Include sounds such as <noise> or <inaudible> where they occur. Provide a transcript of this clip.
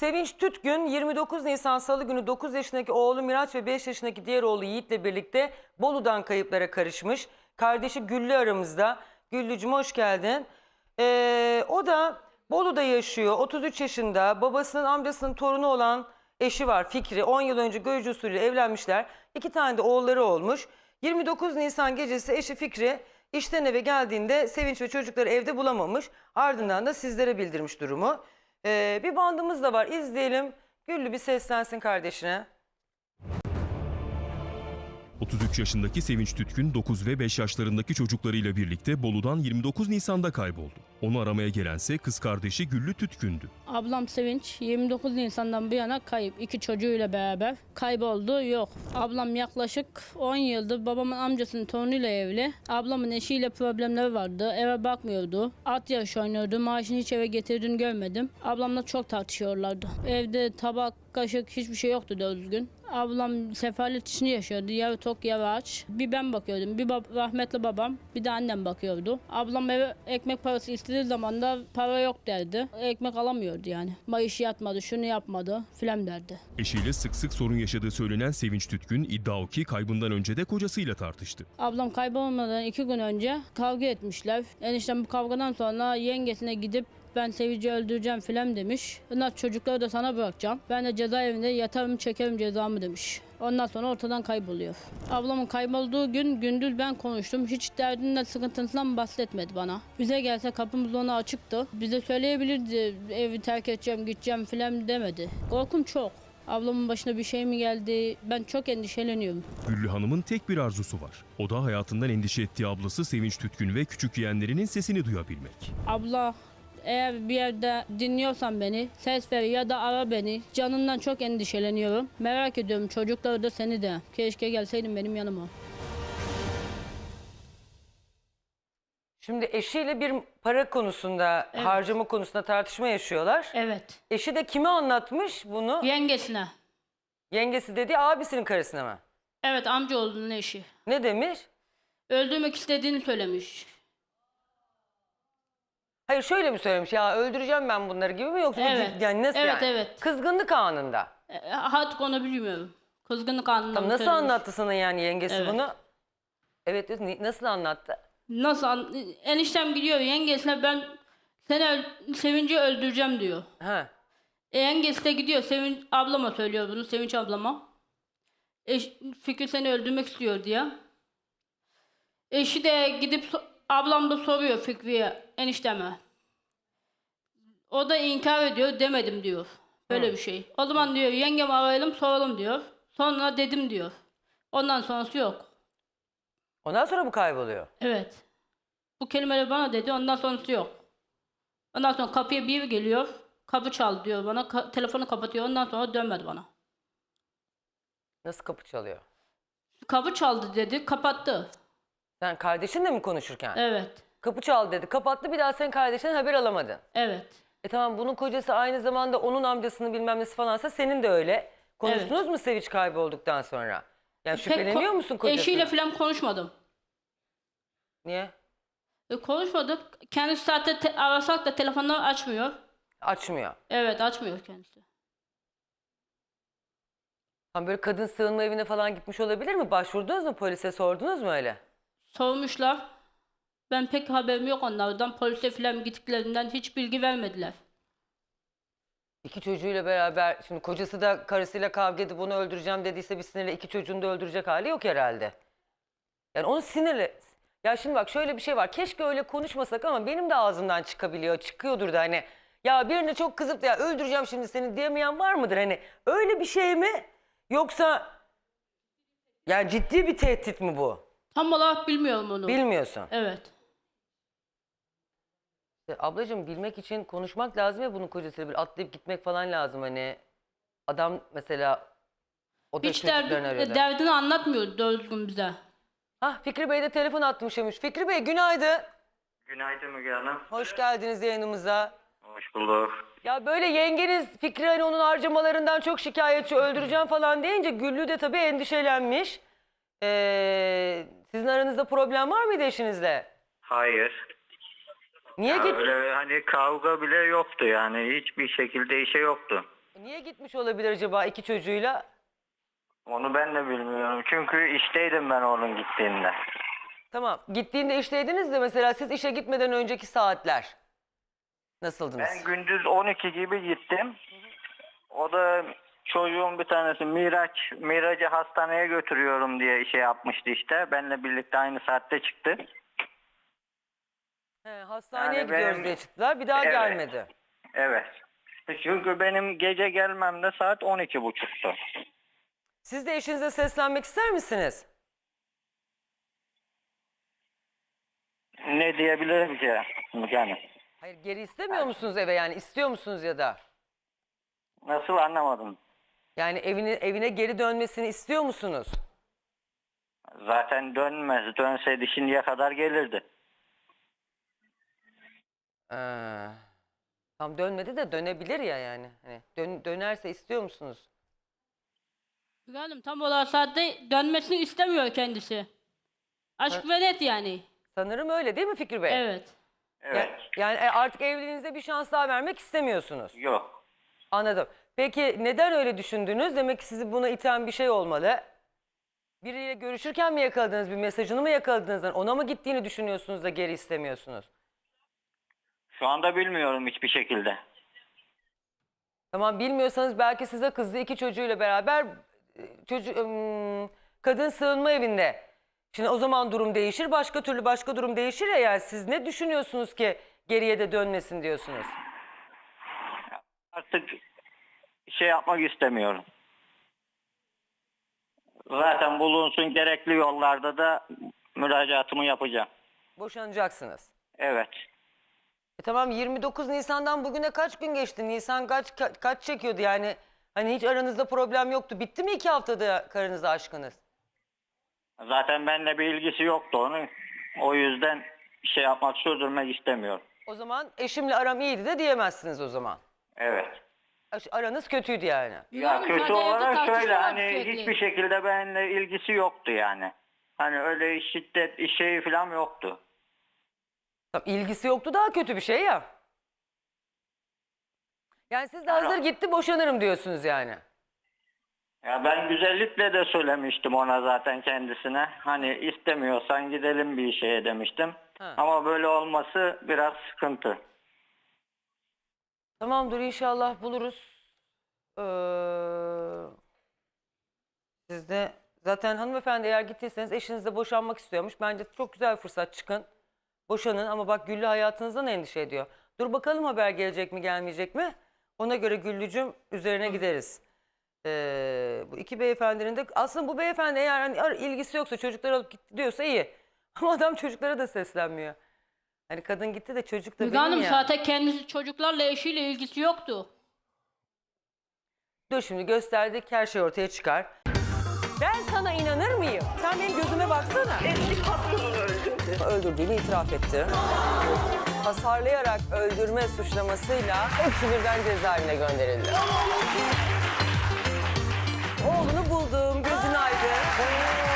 Sevinç Tütgün 29 Nisan Salı günü 9 yaşındaki oğlu Miraç ve 5 yaşındaki diğer oğlu Yiğit'le birlikte Bolu'dan kayıplara karışmış. Kardeşi Güllü aramızda. Güllücüm hoş geldin. Ee, o da Bolu'da yaşıyor. 33 yaşında. Babasının amcasının torunu olan eşi var Fikri. 10 yıl önce görücü usulü evlenmişler. İki tane de oğulları olmuş. 29 Nisan gecesi eşi Fikri işten eve geldiğinde Sevinç ve çocukları evde bulamamış. Ardından da sizlere bildirmiş durumu. Ee, bir bandımız da var. İzleyelim. Güllü bir seslensin kardeşine. 33 yaşındaki Sevinç Tütkün 9 ve 5 yaşlarındaki çocuklarıyla birlikte Bolu'dan 29 Nisan'da kayboldu. Onu aramaya gelense kız kardeşi Güllü Tütkün'dü. Ablam Sevinç 29 Nisan'dan bu yana kayıp. İki çocuğuyla beraber kayboldu yok. Ablam yaklaşık 10 yıldır babamın amcasının torunuyla evli. Ablamın eşiyle problemleri vardı. Eve bakmıyordu. At yarışı oynuyordu. Maaşını hiç eve getirdiğini görmedim. Ablamla çok tartışıyorlardı. Evde tabak, kaşık hiçbir şey yoktu doğru düzgün. Ablam sefalet içinde yaşıyordu. Yarı tok yarı aç. Bir ben bakıyordum. Bir bab- rahmetli babam. Bir de annem bakıyordu. Ablam eve ekmek parası istediği zaman da para yok derdi. Ekmek alamıyordu yani. Mayışı yatmadı, şunu yapmadı filan derdi. Eşiyle sık sık sorun yaşadığı söylenen Sevinç Tütkün iddia o ki kaybından önce de kocasıyla tartıştı. Ablam kaybolmadan iki gün önce kavga etmişler. Eniştem bu kavgadan sonra yengesine gidip ben Sevinci öldüreceğim filan demiş. Ondan çocukları da sana bırakacağım. Ben de cezaevinde yatarım çekerim cezamı demiş. Ondan sonra ortadan kayboluyor. Ablamın kaybolduğu gün gündüz ben konuştum. Hiç derdinden sıkıntısından bahsetmedi bana. Bize gelse kapımız ona açıktı. Bize söyleyebilirdi evi terk edeceğim gideceğim filan demedi. Korkum çok. Ablamın başına bir şey mi geldi? Ben çok endişeleniyorum. Güllü Hanım'ın tek bir arzusu var. O da hayatından endişe ettiği ablası Sevinç Tütkün ve küçük yeğenlerinin sesini duyabilmek. Abla eğer bir yerde dinliyorsan beni ses ver ya da ara beni. Canından çok endişeleniyorum. Merak ediyorum çocukları da seni de. Keşke gelseydin benim yanıma. Şimdi eşiyle bir para konusunda, harcama konusunda tartışma yaşıyorlar. Evet. Eşi de kime anlatmış bunu? Yengesine. Yengesi dedi abisinin karısına mı? Evet amcaoğlunun eşi. Ne demiş? Öldürmek istediğini söylemiş. Hayır şöyle mi söylemiş ya öldüreceğim ben bunları gibi mi yoksa bu Evet. ciddi- yani nasıl Evet, yani? evet. Kızgınlık anında. E, Artık onu bilmiyorum. Kızgınlık anında Tamam, nasıl söylemiş? anlattı sana yani yengesi Evet. bunu? Evet diyorsun ni- nasıl anlattı? Nasıl an- Eniştem gidiyor yengesine ben seni öl- Sevinci öldüreceğim diyor. Ha. E, yengesi de gidiyor Sevinç ablama söylüyor bunu Sevinç ablama. Eş, Fikri seni öldürmek istiyor diye. Eşi de gidip so- ablam da soruyor Fikri'ye enişteme. O da inkar ediyor demedim diyor. Böyle bir şey. O zaman diyor yengemi arayalım soralım diyor. Sonra dedim diyor. Ondan sonrası yok. Ondan sonra bu kayboluyor. Evet. Bu kelimeleri bana dedi ondan sonrası yok. Ondan sonra kapıya biri geliyor. Kapı çal diyor bana. Ka- telefonu kapatıyor. Ondan sonra dönmedi bana. Nasıl kapı çalıyor? Kapı çaldı dedi. Kapattı. Sen kardeşinle mi konuşurken? Evet. Kapı çaldı dedi. Kapattı bir daha senin kardeşinden haber alamadın. Evet. E tamam bunun kocası aynı zamanda onun amcasını bilmem nesi falansa senin de öyle. Konuştunuz mu Sevinç kaybolduktan sonra? Yani Pek şüpheleniyor ko- musun kocasına? Eşiyle falan konuşmadım. Niye? E, konuşmadık. Kendisi zaten te- arasak da telefonları açmıyor. Açmıyor. Evet açmıyor kendisi. Hani böyle kadın sığınma evine falan gitmiş olabilir mi? Başvurdunuz mu polise sordunuz mu öyle? Sormuşlar. Ben pek haberim yok onlardan. Polise falan gittiklerinden hiç bilgi vermediler. İki çocuğuyla beraber şimdi kocası da karısıyla kavga edip onu öldüreceğim dediyse bir sinirle iki çocuğunu da öldürecek hali yok herhalde. Yani onu sinirle ya şimdi bak şöyle bir şey var. Keşke öyle konuşmasak ama benim de ağzımdan çıkabiliyor. Çıkıyordur da hani ya birine çok kızıp da ya öldüreceğim şimdi seni diyemeyen var mıdır? Hani öyle bir şey mi? Yoksa yani ciddi bir tehdit mi bu? Tam olarak bilmiyorum onu. Bilmiyorsun. evet. İşte Ablacığım bilmek için konuşmak lazım ya bunun kocasıyla bir atlayıp gitmek falan lazım hani. Adam mesela o da Hiç çocuklarını derdi, arıyordu. derdini anlatmıyordu doğru düzgün bize. Hah Fikri Bey de telefon atmışmış. Fikri Bey günaydın. Günaydın Müge Hanım. Hoş geldiniz yayınımıza. Hoş bulduk. Ya böyle yengeniz Fikri hani onun harcamalarından çok şikayetçi öldüreceğim falan deyince Güllü de tabii endişelenmiş. Ee, sizin aranızda problem var mıydı eşinizle? Hayır. Niye Ya git? öyle hani kavga bile yoktu yani. Hiçbir şekilde işe yoktu. Niye gitmiş olabilir acaba iki çocuğuyla? Onu ben de bilmiyorum. Çünkü işteydim ben onun gittiğinde. Tamam. Gittiğinde işteydiniz de mesela siz işe gitmeden önceki saatler nasıldınız? Ben gündüz 12 gibi gittim. O da çocuğun bir tanesi Miraç, Miraç'ı hastaneye götürüyorum diye şey yapmıştı işte. Benle birlikte aynı saatte çıktı. He, hastaneye Yani gidiyoruz benim- diye çıktılar. Bir daha Evet. gelmedi. Evet. Çünkü benim gece gelmemde saat 12 buçuktu. Siz de eşinize seslenmek ister misiniz? Ne diyebilirim ki yani? Hayır geri istemiyor musunuz eve yani istiyor musunuz ya da? Nasıl anlamadım. Yani evine, evine geri dönmesini istiyor musunuz? Zaten dönmez. Dönseydi şimdiye kadar gelirdi. Ee, tam dönmedi de dönebilir ya yani. Hani dön- dönerse istiyor musunuz? Müge Hanım tam olarak saatte dönmesini istemiyor kendisi. Aşk ve net yani. Sanırım öyle değil mi Fikri Bey? Evet. Ya- Evet. yani e, artık evliliğinize bir şans daha vermek istemiyorsunuz. Yok. Anladım. Peki neden öyle düşündünüz? Demek ki sizi buna iten bir şey olmalı. Biriyle görüşürken mi yakaladınız? Bir mesajını mı yakaladınız? Ona mı gittiğini düşünüyorsunuz da geri istemiyorsunuz? Şu anda bilmiyorum hiçbir şekilde. Tamam bilmiyorsanız belki size kızdı iki çocuğuyla beraber e, çocuk ım, kadın sığınma evinde. Şimdi o zaman durum değişir. Başka türlü başka durum değişir ya. Yani siz ne düşünüyorsunuz ki geriye de dönmesin diyorsunuz? Artık şey yapmak istemiyorum. Zaten bulunsun gerekli yollarda da müracaatımı yapacağım. Boşanacaksınız. Evet. E tamam 29 Nisan'dan bugüne kaç gün geçti? Nisan kaç ka- kaç çekiyordu yani? Hani hiç aranızda problem yoktu. Bitti mi iki haftada karınızla aşkınız? Zaten benimle bir ilgisi yoktu onun. O yüzden şey yapmak, sürdürmek istemiyorum. O zaman eşimle aram iyiydi de diyemezsiniz o zaman. Evet. Aranız kötüydü yani. Ya kötü olarak şöyle hani sürekli. hiçbir şekilde benimle ilgisi yoktu yani. Hani öyle şiddet şeyi falan yoktu. Tamam, ilgisi yoktu daha kötü bir şey ya. Yani siz de hazır gitti boşanırım diyorsunuz yani. Ya ben güzellikle de söylemiştim ona zaten kendisine. Hani istemiyorsan gidelim bir şeye demiştim. Ha. Ama böyle olması biraz sıkıntı. Tamam dur inşallah buluruz. Ee, siz de zaten hanımefendi eğer gittiyseniz eşiniz de boşanmak istiyormuş. Bence çok güzel bir fırsat çıkın. Boşanın ama bak Güllü hayatınızdan endişe ediyor. Dur bakalım haber gelecek mi gelmeyecek mi? Ona göre Güllücüm üzerine gideriz. Ee, bu iki beyefendinin de aslında bu beyefendi eğer hani ilgisi yoksa çocuklar alıp gitti diyorsa iyi. <laughs> Ama adam çocuklara da seslenmiyor. Hani kadın gitti de çocuk da Müge benim Hanım ya. zaten kendisi çocuklarla eşiyle ilgisi yoktu. Dur şimdi gösterdik her şey ortaya çıkar. Ben sana inanır mıyım? Sen benim gözüme baksana. Eski patronunu öldürdü. Öldürdüğünü itiraf etti. Hasarlayarak öldürme suçlamasıyla hepsi birden cezaevine gönderildi. Oğlunu buldum, gözün aydın.